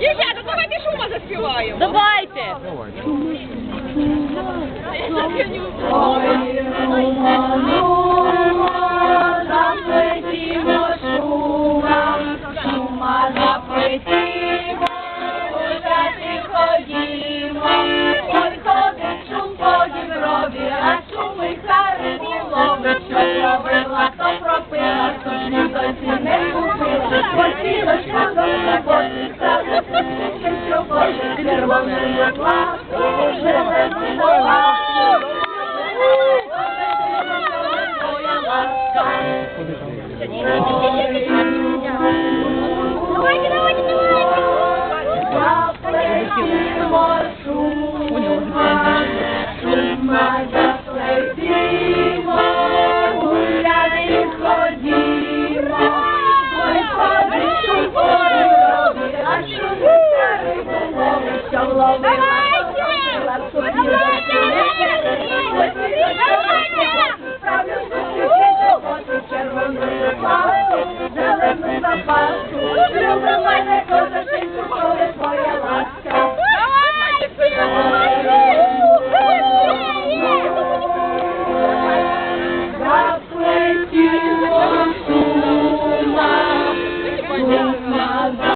Дівчата, давайте шума заспіваємо. Давайте. Маршу, маршу, маршу, Мудрим промайне козаки.